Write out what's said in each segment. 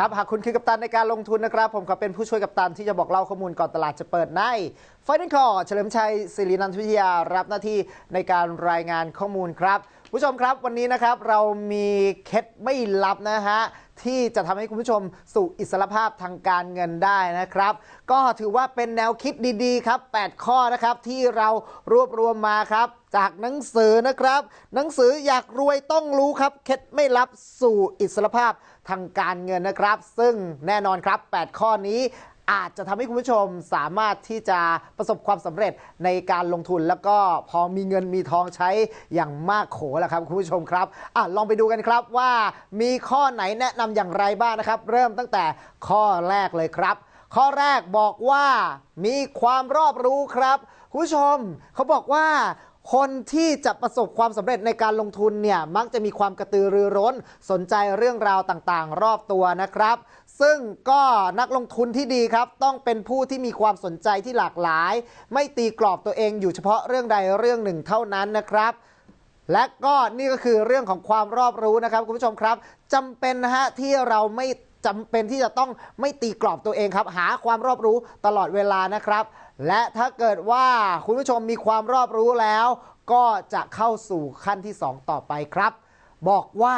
ครับ หากคุณคือกัปตันในการลงทุนนะครับ ผมขอเป็นผู้ช่วยกัปตันที่จะบอกเล่าข้อมูลก่อนตลาดจะเปิดในไฟน a ลคอร์เฉลิมชัยศิรินันทวิทยารับหน้าที่ในการรายงานข้อมูลครับผู้ชมครับวันนี้นะครับเรามีเคล็ดไม่ลับนะฮะที่จะทำให้คุณผู้ชมสู่อิสรภาพทางการเงินได้นะครับ ก็ถือว่าเป็นแนวคิดดีๆ ครับ 8 ข้อนะครับที่เรารวบรวมมาครับ จากหนังสือนะครับ หนังสืออยากรวยต้องรู้ครับ เคล็ดไม่ลับสู่อิสรภาพทางการเงินนะครับ ซึ่งแน่นอนครับ 8 ข้อนี้อาจจะทำให้คุณผู้ชมสามารถที่จะประสบความสำเร็จในการลงทุนแล้วก็พอมีเงินมีทองใช้อย่างมากโขแหละครับคุณผู้ชมครับอลองไปดูกันครับว่ามีข้อไหนแนะนำอย่างไรบ้างนะครับ เริ่มตั้งแต่ข้อแรกเลยครับ ข้อแรกบอกว่ามีความรอบรู้ครับ คุณผู้ชมเขาบอกว่า คนที่จะประสบความสำเร็จในการลงทุนเนี่ยมักจะมีความกระตือรือร้น สนใจเรื่องราวต่างๆ รอบตัวนะครับ ซึ่งก็นักลงทุนที่ดีครับ ต้องเป็นผู้ที่มีความสนใจที่หลากหลาย ไม่ตีกรอบตัวเองอยู่เฉพาะเรื่องใดเรื่องหนึ่งเท่านั้นนะครับและก็นี่ก็คือเรื่องของความรอบรู้นะครับคุณผู้ชมครับจำเป็นนะฮะที่เราไม่ จำเป็นที่จะต้องไม่ตีกรอบตัวเองครับ หาความรอบรู้ตลอดเวลานะครับ และถ้าเกิดว่าคุณผู้ชมมีความรอบรู้แล้ว ก็จะเข้าสู่ขั้นที่ 2 ต่อไปครับ บอกว่า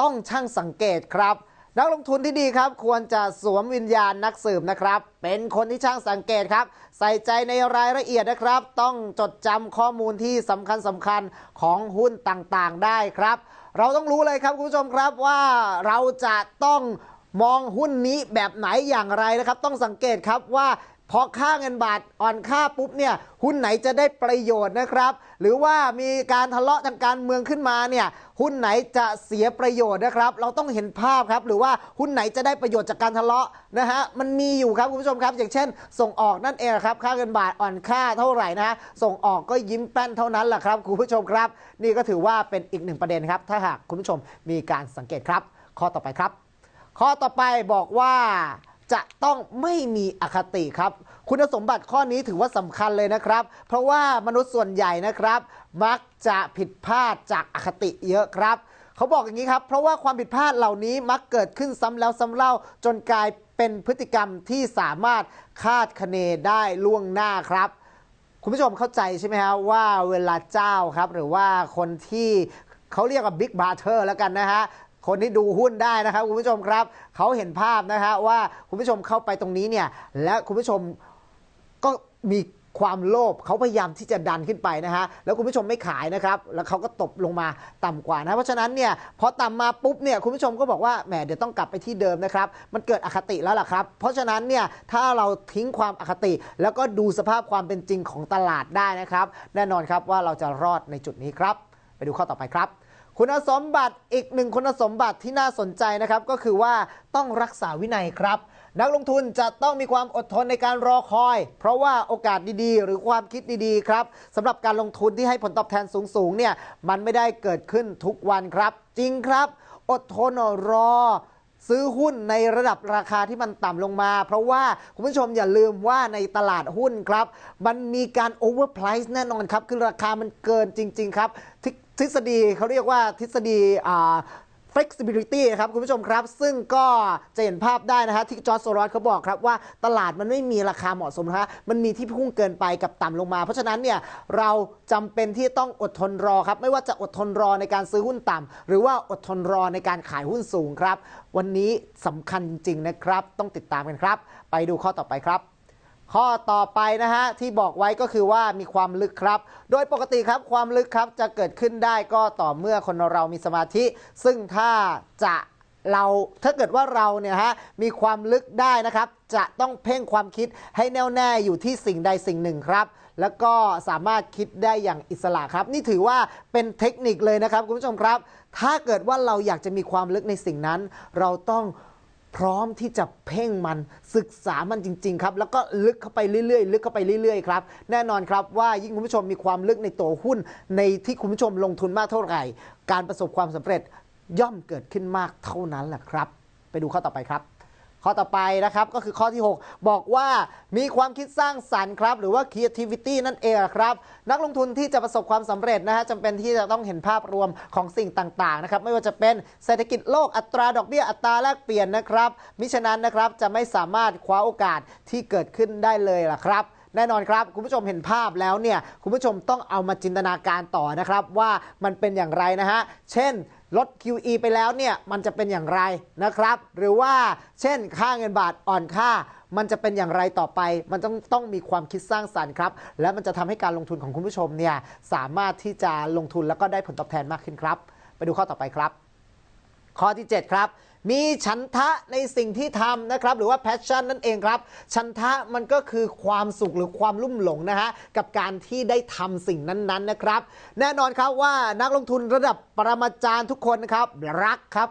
ต้องช่างสังเกตครับนักลงทุนที่ดีครับควรจะสวมวิญญาณนักสืบนะครับ เป็นคนที่ช่างสังเกตครับ ใส่ใจในรายละเอียดนะครับ ต้องจดจำข้อมูลที่สำคัญสำคัญของหุ้นต่างๆได้ครับ เราต้องรู้เลยครับคุณผู้ชมครับว่าเราจะต้องมองหุ้นนี้แบบไหนอย่างไรนะครับ ต้องสังเกตครับว่า พอค่าเงินบาทอ่อนค่าปุ๊บเนี่ยหุ้นไหนจะได้ประโยชน์นะครับ หรือว่ามีการทะเลาะทางการเมืองขึ้นมาเนี่ยหุ้นไหนจะเสียประโยชน์นะครับ เราต้องเห็นภาพครับ หรือว่าหุ้นไหนจะได้ประโยชน์จากการทะเลาะนะฮะมันมีอยู่ครับคุณผู้ชมครับ อย่างเช่น ส่งออกนั่นเองครับค่าเงินบาทอ่อนค่าเท่าไหร่นะฮะส่งออกก็ยิ้มแป้นเท่านั้นแหละครับคุณผู้ชมครับ นี่ก็ถือว่าเป็นอีกหนึ่งประเด็นครับ ถ้าหากคุณผู้ชมมีการสังเกตครับ ข้อต่อไปครับ ข้อต่อไปบอกว่า จะต้องไม่มีอคติครับ คุณสมบัติข้อนี้ถือว่าสำคัญเลยนะครับ เพราะว่ามนุษย์ส่วนใหญ่นะครับ มักจะผิดพลาดจากอคติเยอะครับเขาบอกอย่างนี้ครับ เพราะว่าความผิดพลาดเหล่านี้มักเกิดขึ้นซ้ำแล้วซ้ำเล่าจนกลายเป็นพฤติกรรมที่สามารถคาดคะเนได้ล่วงหน้าครับคุณผู้ชมเข้าใจใช่ไหมครับว่าเวลาเจ้าครับ หรือว่าคนที่เขาเรียกว่าบิ๊กบาร์เทอร์แล้วกันนะฮะ คนที่ดูหุ้นได้นะครับคุณผู้ชมครับเขาเห็นภาพนะฮะว่าคุณผู้ชมเข้าไปตรงนี้เนี่ยและคุณผู้ชมก็มีความโลภเขาพยายามที่จะดันขึ้นไปนะฮะแล้วคุณผู้ชมไม่ขายนะครับแล้วเขาก็ตบลงมาต่ำกว่านะเพราะฉะนั้นเนี่ยพอต่ำมาปุ๊บเนี่ยคุณผู้ชมก็บอกว่าแหมเดี๋ยวต้องกลับไปที่เดิมนะครับมันเกิดอคติแล้วล่ะครับ เพราะฉะนั้นเนี่ยถ้าเราทิ้งความอคติ แล้วก็ดูสภาพความเป็นจริงของตลาดได้นะครับ แน่นอนครับว่าเราจะรอดในจุดนี้ครับ ไปดูข้อต่อไปครับ คุณสมบัติอีกหนึ่งคุณสมบัติที่น่าสนใจนะครับ ก็คือว่าต้องรักษาวินัยครับ นักลงทุนจะต้องมีความอดทนในการรอคอย เพราะว่าโอกาสดีๆ หรือความคิดดีๆครับสำหรับการลงทุนที่ให้ผลตอบแทนสูงๆเนี่ยมันไม่ได้เกิดขึ้นทุกวันครับ จริงครับ อดทนรอซื้อหุ้นในระดับราคาที่มันต่ำลงมา เพราะว่าคุณผู้ชมอย่าลืมว่าในตลาดหุ้นครับ มันมีการโอเวอร์ไพรซ์แน่นอนครับ คือราคามันเกินจริง ๆ ครับ ทฤษฎีเขาเรียกว่าทฤษฎี flexibility ครับคุณผู้ชมครับ ซึ่งก็จะเห็นภาพได้นะฮะที่จอร์จโซรอสเขาบอกครับว่าตลาดมันไม่มีราคาเหมาะสมนะฮะมันมีที่พุ่งเกินไปกับต่ำลงมา เพราะฉะนั้นเนี่ยเราจำเป็นที่ต้องอดทนรอครับ ไม่ว่าจะอดทนรอในการซื้อหุ้นต่ำหรือว่าอดทนรอในการขายหุ้นสูงครับ วันนี้สำคัญจริงนะครับ ต้องติดตามกันครับ ไปดูข้อต่อไปครับ ข้อต่อไปนะฮะที่บอกไว้ก็คือว่ามีความลึกครับ โดยปกติครับความลึกครับจะเกิดขึ้นได้ก็ต่อเมื่อคนเรามีสมาธิ ซึ่งถ้าจะเราถ้าเกิดว่าเราเนี่ยฮะมีความลึกได้นะครับ จะต้องเพ่งความคิดให้แน่วแน่อยู่ที่สิ่งใดสิ่งหนึ่งครับ แล้วก็สามารถคิดได้อย่างอิสระครับ นี่ถือว่าเป็นเทคนิคเลยนะครับคุณผู้ชมครับ ถ้าเกิดว่าเราอยากจะมีความลึกในสิ่งนั้น เราต้อง พร้อมที่จะเพ่งมันศึกษามันจริง ๆ ครับ แล้วก็ลึกเข้าไปเรื่อยๆ ลึกเข้าไปเรื่อยๆครับแน่นอนครับว่ายิ่งคุณผู้ชมมีความลึกในตัวหุ้น ในที่คุณผู้ชมลงทุนมากเท่าไหร่ การประสบความสำเร็จย่อมเกิดขึ้นมากเท่านั้นแหละครับ ไปดูข้อต่อไปครับ ข้อต่อไปนะครับก็คือข้อที่ 6 บอกว่ามีความคิดสร้างสรรค์ครับ หรือว่า creativity นั่นเองครับ นักลงทุนที่จะประสบความสำเร็จนะฮะจำเป็นที่จะต้องเห็นภาพรวมของสิ่งต่างๆนะครับไม่ว่าจะเป็นเศรษฐกิจโลกอัตราดอกเบี้ยอัตราแลกเปลี่ยนนะครับมิฉะนั้นนะครับจะไม่สามารถคว้าโอกาสที่เกิดขึ้นได้เลยล่ะครับ แน่นอนครับ คุณผู้ชมเห็นภาพแล้วเนี่ยคุณผู้ชมต้องเอามาจินตนาการต่อนะครับว่ามันเป็นอย่างไรนะฮะเช่นลด QE ไปแล้วเนี่ยมันจะเป็นอย่างไรนะครับ หรือว่าเช่นค่าเงินบาทอ่อนค่า มันจะเป็นอย่างไรต่อไป มันต้องต้องมีความคิดสร้างสรรค์ครับ และมันจะทำให้การลงทุนของคุณผู้ชมเนี่ยสามารถที่จะลงทุนแล้วก็ได้ผลตอบแทนมากขึ้นครับ ไปดูข้อต่อไปครับ ข้อที่ 7 ครับ มีฉันทะในสิ่งที่ทำนะครับ หรือว่า passion นั่นเองครับ ฉันทะมันก็คือความสุขหรือความลุ่มหลงนะฮะกับการที่ได้ทำสิ่งนั้นๆนะครับ แน่นอนครับว่านักลงทุนระดับปรมาจารย์ทุกคนนะครับรักครับ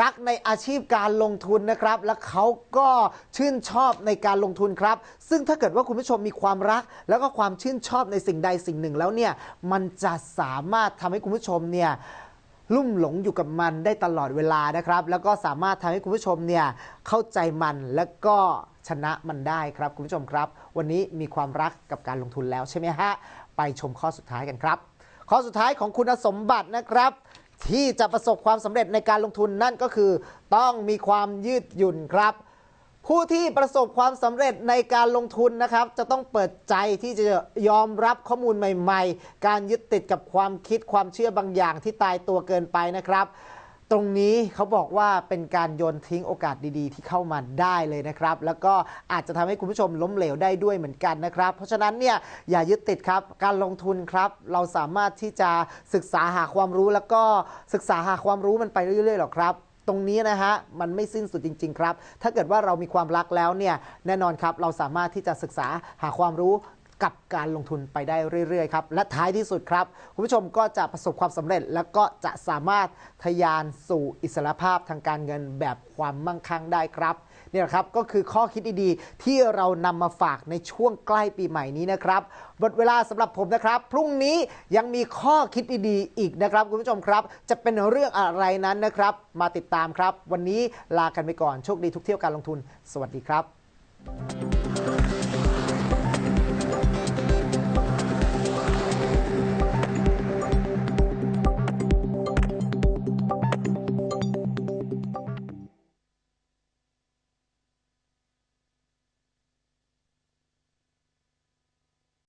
รักในอาชีพการลงทุนนะครับ และเขาก็ชื่นชอบในการลงทุนครับ ซึ่งถ้าเกิดว่าคุณผู้ชมมีความรัก แล้วก็ความชื่นชอบในสิ่งใดสิ่งหนึ่งแล้วเนี่ย มันจะสามารถทำให้คุณผู้ชมเนี่ย ลุ่มหลงอยู่กับมันได้ตลอดเวลานะครับ แล้วก็สามารถทำให้คุณผู้ชมเนี่ยเข้าใจมันและก็ชนะมันได้ครับคุณผู้ชมครับ วันนี้มีความรักกับการลงทุนแล้วใช่ไหมฮะไปชมข้อสุดท้ายกันครับ ข้อสุดท้ายของคุณสมบัตินะครับ ที่จะประสบความสำเร็จในการลงทุนนั่นก็คือ ต้องมีความยืดหยุ่นครับ ผู้ที่ประสบความสำเร็จในการลงทุนนะครับ จะต้องเปิดใจที่จะยอมรับข้อมูลใหม่ๆ การยึดติดกับความคิดความเชื่อบางอย่างที่ตายตัวเกินไปนะครับ ตรงนี้เขาบอกว่าเป็นการโยนทิ้งโอกาสดีๆ ที่เข้ามาได้เลยนะครับ แล้วก็อาจจะทำให้คุณผู้ชมล้มเหลวได้ด้วยเหมือนกันนะครับ เพราะฉะนั้นเนี่ยอย่ายึดติดครับ การลงทุนครับ เราสามารถที่จะศึกษาหาความรู้แล้วก็ศึกษาหาความรู้มันไปเรื่อยๆหรอกครับ ตรงนี้นะฮะมันไม่สิ้นสุดจริง ๆ ครับ ถ้าเกิดว่าเรามีความรักแล้วเนี่ยแน่นอนครับเราสามารถที่จะศึกษาหาความรู้กับการลงทุนไปได้เรื่อย ๆ ครับ และท้ายที่สุดครับ คุณผู้ชมก็จะประสบความสำเร็จ แล้วก็จะสามารถทะยานสู่อิสรภาพทางการเงินแบบความมั่งคั่งได้ครับ นี่ยครับก็คือข้อคิดดีๆ ที่เรานำมาฝากในช่วงใกล้ปีใหม่นี้นะครับหมดเวลาสำหรับผมนะครับ พรุ่งนี้ยังมีข้อคิดดีๆอีกนะครับ คุณผู้ชมครับ จะเป็นเรื่องอะไรนั้นนะครับ มาติดตามครับ วันนี้ลากันไปก่อนโชคดีทุกเที่ยวการลงทุน สวัสดีครับ